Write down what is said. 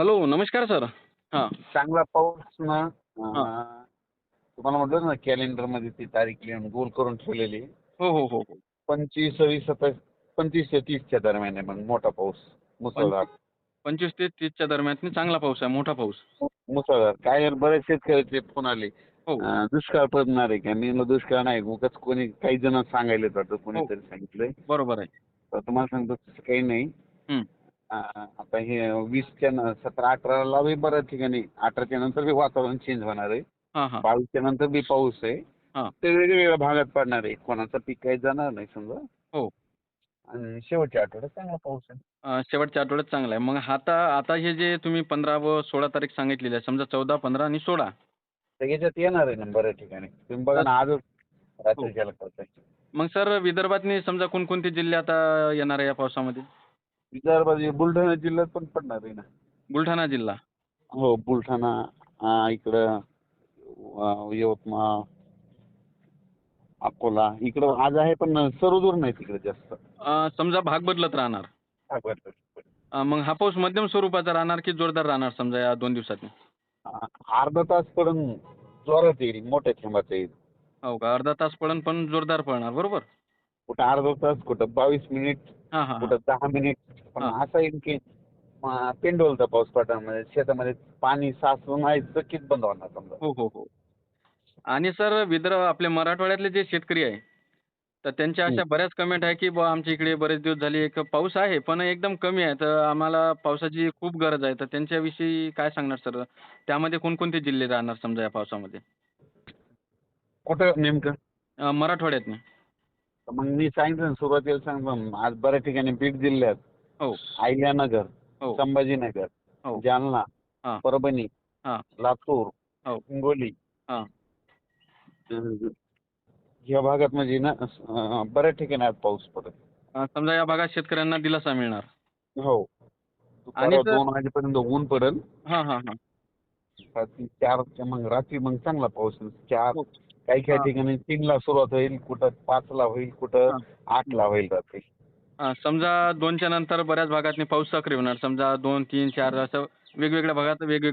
Hello नमस्कार sir. हां. चांगला पाऊस ना. अं, तुम्हाला म्हटलं ना कॅलेंडरमध्ये ती तारीख लिहून गोल करून ठेवलेली. हो हो हो हो. पंचवीस सव्वीस सत्तावीस पंचवीस ते तीसच्या दरम्यान आहे मग मोठा पाऊस मुसळधार. पंचवीस ते तीसच्या दरम्यान चांगला पाऊस आहे मोठा पाऊस. मुसळधार. काय आहे, बरेच शेतकऱ्याचे फोन आले. हो. अं, दुष्काळ पडणार आहे का? मी म्हणलं दुष्काळ नाही उगाच कोणी काही जण सांगायला वाटतं हो. कोणीतरी सांगितलंय. बरोबर आहे. तर तुम्हाला सांगतो तसं काही नाही. आता हे वीसच्या न- सतरा अठराला बी बऱ्याच ठिकाणी अठराच्या नंतर बी वातावरण चेंज होणार आहे. हां हां. बावीसच्या नंतर बी पाऊस आहे. हा. ते वेगवेगळ्या भागात पडणार आहे. कोणाचं पीक काही जाणार नाही समजा. हो. आणि शेवटच्या आठवड्यात चांगला पाऊस आहे. अं, शेवटच्या आठवड्यात चांगला आहे. मग आता आता हे जे तुम्ही पंधरा व सोळा तारीख सांगितलेली आहे समजा चौदा पंधरा आणि सोळा. तर याच्यात येणार आहे ना बऱ्याच ठिकाणी. तुम्ही बघा ना आजच हो. रात्रीच्याला करताय. मग सर विदर्भातनी समजा कोणकोणते जिल्हे आता येणार आहे या पावसामध्ये? विदर्भात हे बुलढाणा जिल्ह्यात पण पडणार आहे ना. बुलढाणा जिल्हा? हो बुलढाणा अं, इकडं अं, यवतमाळ अकोला इकडं आज आहे पण सर्व दूर नाही तिकडे जास्त. अं, समजा भाग बदलत राहणार. हा. अं, मग हा पाऊस मध्यम स्वरूपाचा राहणार की जोरदार राहणार समजा या दोन दिवसात? अं, अर्धा तास पर्यंत जोरात येईल मोठ्या थेंबाचं येईल. हो का अर्धा तास पडन पण जोरदार पडणार बरोबर? कुठं अर्धा तास कुठं बावीस मिनिट हां हां कुठं दहा मिनिट. पण हा. असं येईल की म, पेंडोलचा पाऊस पडणार शेतामध्ये पाणी साचून आहे चकीत बंद होणार समजा. हो हो हो. आणि सर विदर्भ आपले मराठवाड्यातले जे शेतकरी आहे तर त्यांच्या अशा बऱ्याच कमेंट आहे की बुवा आमच्या इकडे बरेच दिवस झाले एक पाऊस आहे पण एकदम कमी आहे तर आम्हाला पावसाची खूप गरज आहे. तर त्यांच्याविषयी काय सांगणार सर? त्यामध्ये कोणकोणते जिल्हे राहणार समजा या पावसामध्ये? कुठं नेमकं? अं, मराठवाड्यातनी. तर मग मी सांगितलं ना, सुरुवातीला सांगतो आज बऱ्याच ठिकाणी बीड जिल्ह्यात हो अहिल्यानगर हो संभाजीनगर हो. जालना हा. परभणी हा. लातूर हो. हिंगोली हा. अं, या भागात म्हणजे ना अं, बऱ्याच ठिकाणी आज पाऊस पडत अं, समजा या भागात शेतकऱ्यांना दिलासा मिळणार हो आणि सर- दोन वाजेपर्यंत ऊन पडेल हां हां हां चारच्या मग रात्री मग चांगला पाऊस. चार हो. काही काही. ठिकाणी तीनला सुरुवात होईल कुठं पाचला होईल कुठं आठला होईल रात्री समजा दोनच्या नंतर बऱ्याच भागातनी पाऊस सक्रिय होणार समजा दोन तीन चार असं वेगवेगळ्या भागात वेगवेगळ्या